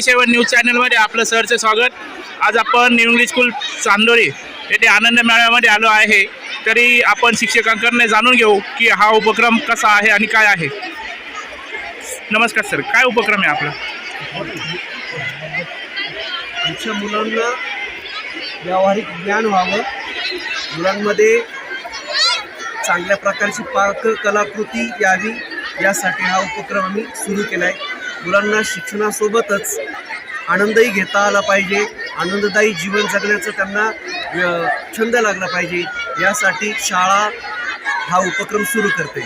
City सेवन news चॅनलमध्ये आपलं सरचं स्वागत. आज आपण न्यू इंग्लिश स्कूल चांदोरी येथे आनंद मेळाव्यामध्ये आलो आहे. तरी आपण शिक्षकांकडून जाणून घेऊ की हा उपक्रम कसा आहे आणि काय आहे. नमस्कार सर काय उपक्रम आहे आपला? आमच्या मुलांना व्यावहारिक ज्ञान व्हावं. मुलांमध्ये चांगल्या प्रकारची पाक कलाकृती यावी यासाठी हा उपक्रम आम्ही सुरू केला आहे मुलांना शिक्षणासोबतच आनंदही घेता आला पाहिजे आनंददायी जीवन जगण्याचा त्यांना छंद लागला पाहिजे यासाठी शाळा हा उपक्रम सुरू करते.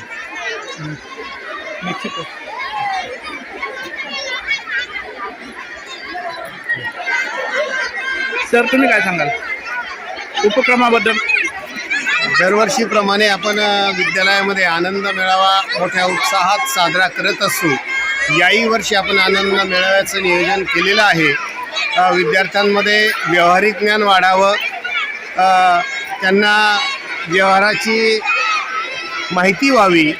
सर तुम्ही काय सांगाल? उपक्रमाबद्दल. दरवर्षीप्रमाणे आपण विद्यालयामध्ये आनंद मेळावा मोठ्या उत्साहात साजरा करत असू याही वर्षी आपण आनंद मेळाव्याचं नियोजन केलेलं आहे. विद्यार्थ्यांमध्ये व्यावहारिक ज्ञान वाढावं. त्यांना व्यवहाराची माहिती व्हावी.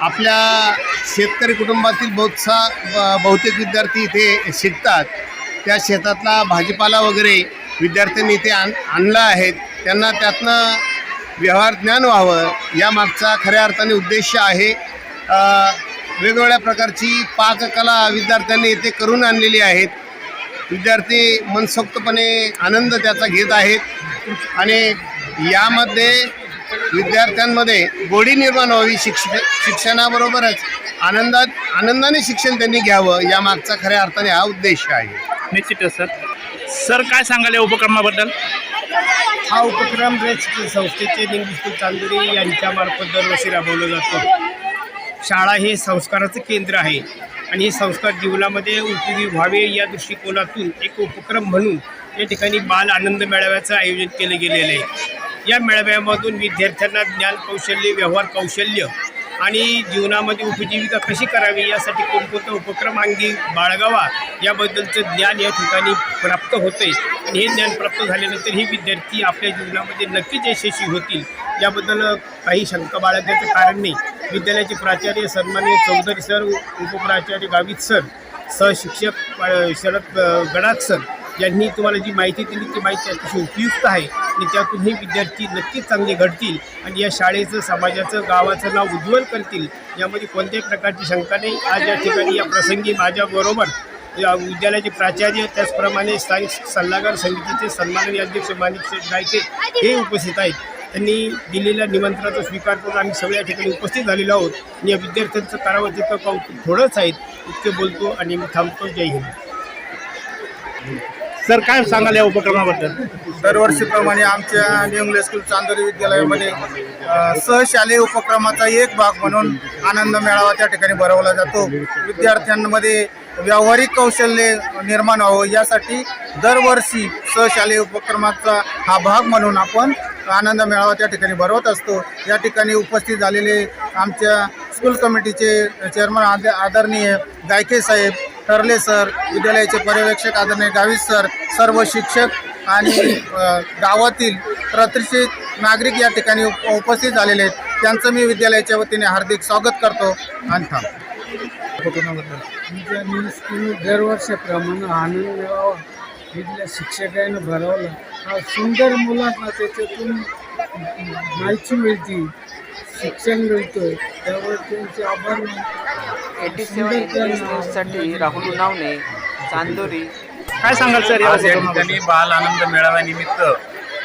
आपल्या शेतकरी कुटुंबातील बहुतसा ब- बहुतेक विद्यार्थी इथे शिकतात. त्या शेतातला भाजीपाला वगैरे विद्यार्थ्यांनी इथे आण आणला आहे. त्यांना त्यातनं व्यवहार ज्ञान व्हावं. यामागचा खऱ्या अर्थाने उद्देश आहे. वेगवेगळ्या प्रकारची पाककला विद्यार्थ्यांनी इथे करून आणलेली आहेत. विद्यार्थी मनसोक्तपणे आनंद त्याचा घेत आहेत. आणि यामध्ये विद्यार्थ्यांमध्ये गोडी निर्माण व्हावी शिक्ष शिक्षणाबरोबरच आनंदात आनंदाने शिक्षण त्यांनी घ्यावं या मागचा खऱ्या अर्थाने हा उद्देश आहे. निश्चितच सर. सर काय सांगाल या उपक्रमाबद्दल? हा उपक्रम रेच संस्थेचे निंगस्कूल चांदोरी यांच्यामार्फत दरवर्षी राबवला जातो. शाळा हे संस्काराचं केंद्र आहे. आणि हे संस्कार जीवनामध्ये उपयोगी व्हावे या दृष्टिकोनातून एक उपक्रम म्हणून या ठिकाणी बाल आनंद मेळाव्याचं आयोजन केलं गेलेलं आहे. या मेळाव्यामधून विद्यार्थ्यांना ज्ञान कौशल्य व्यवहार कौशल्य आणि जीवनामध्ये उपजीविका कशी करावी यासाठी कोणकोणता उपक्रम अंगी बाळगावा याबद्दलचं ज्ञान या ठिकाणी प्राप्त होते आणि हे ज्ञान प्राप्त झाल्यानंतर हे विद्यार्थी आपल्या जीवनामध्ये नक्कीच यशस्वी होतील. याबद्दल काही शंका बाळगण्याचं कारण नाही. विद्यालयाचे प्राचार्य सन्मान्य चौधरी सर उपप्राचार्य गावित सर सहशिक्षक शरद गडाख सर यांनी तुम्हाला जी माहिती दिली ती माहिती अतिशय उपयुक्त आहे आणि त्यातूनही विद्यार्थी नक्कीच चांगले घडतील आणि या शाळेचं समाजाचं गावाचं नाव उज्ज्वल करतील. यामध्ये कोणत्याही प्रकारची शंका नाही. आज या ठिकाणी या प्रसंगी माझ्याबरोबर या विद्यालयाचे प्राचार्य त्याचप्रमाणे स्थानिक सल्लागार समितीचे सन्माननीय अध्यक्ष माणिक शेठ गायके हे उपस्थित आहेत. त्यांनी दिलेल्या निमंत्रणाचा स्वीकार करून आम्ही सगळ्या ठिकाणी उपस्थित झालेलो आहोत. आणि या विद्यार्थ्यांचं करावं तिथं कौतुक थोडंच आहेत इतके बोलतो आणि मी थांबतो. जय हिंद. सर काय सांगाल या उपक्रमाबद्दल? दरवर्षीप्रमाणे आमच्या न्यू स्कूल चांदोरी विद्यालयामध्ये सहशालेय उपक्रमाचा एक भाग म्हणून आनंद मेळावा त्या ठिकाणी भरवला जातो. विद्यार्थ्यांमध्ये व्यावहारिक कौशल्य निर्माण व्हावं यासाठी दरवर्षी सहशालेय उपक्रमाचा हा भाग म्हणून आपण आनंद मेळावा त्या ठिकाणी भरवत असतो. या ठिकाणी उपस्थित झालेले आमच्या स्कूल कमिटीचे चेअरमन आद आदरणीय गायके साहेब ठरले सर विद्यालयाचे पर्यवेक्षक आदरणीय गावित सर सर्व शिक्षक आणि गावातील प्रतिष्ठित नागरिक या ठिकाणी उप उपस्थित झालेले आहेत. त्यांचं मी विद्यालयाच्या वतीने हार्दिक स्वागत करतो आणि थांबतो दरवर्षाप्रमाणे आनंद मिळावा इथल्या शिक्षकांना भरवला. सुंदर मुलांना त्याच्यातून माहिती मिळते शिक्षण मिळतं त्यावर त्यांचे आभार मानतो. एटी सेवन इंग्लिश न्यूजसाठी राहुल नावने चांदोरी. काय सांगाल सर आज या ठिकाणी बाल आनंद मेळाव्यानिमित्त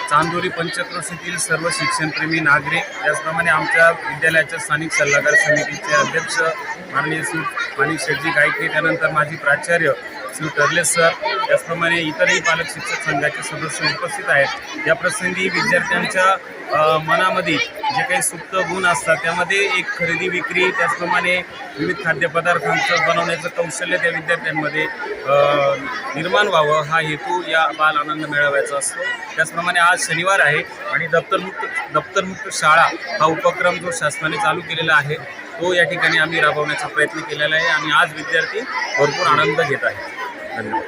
चांदोरी पंचक्रोशीतील सर्व शिक्षणप्रेमी नागरिक त्याचप्रमाणे आमच्या विद्यालयाच्या स्थानिक सल्लागार समितीचे अध्यक्ष माननीय श्री माणिक शेटजी गायके त्यानंतर माजी प्राचार्य श्री टर्ले सर त्याचप्रमाणे इतरही पालक शिक्षक संघाचे सदस्य उपस्थित आहेत. या प्रसंगी विद्यार्थ्यांच्या मनामध्ये जे काही सुप्त गुण असतात त्यामध्ये एक खरेदी विक्री त्याचप्रमाणे विविध खाद्यपदार्थांचं बनवण्याचं कौशल्य त्या विद्यार्थ्यांमध्ये निर्माण व्हावं हा हेतू या बाल आनंद मेळाव्याचा असतो. त्याचप्रमाणे आज शनिवार आहे आणि दप्तरमुक्त दप्तरमुक्त शाळा हा उपक्रम जो शासनाने चालू केलेला आहे तो या ठिकाणी आम्ही राबवण्याचा प्रयत्न केलेला आहे आणि आज विद्यार्थी भरपूर आनंद घेत आहेत. Adiós.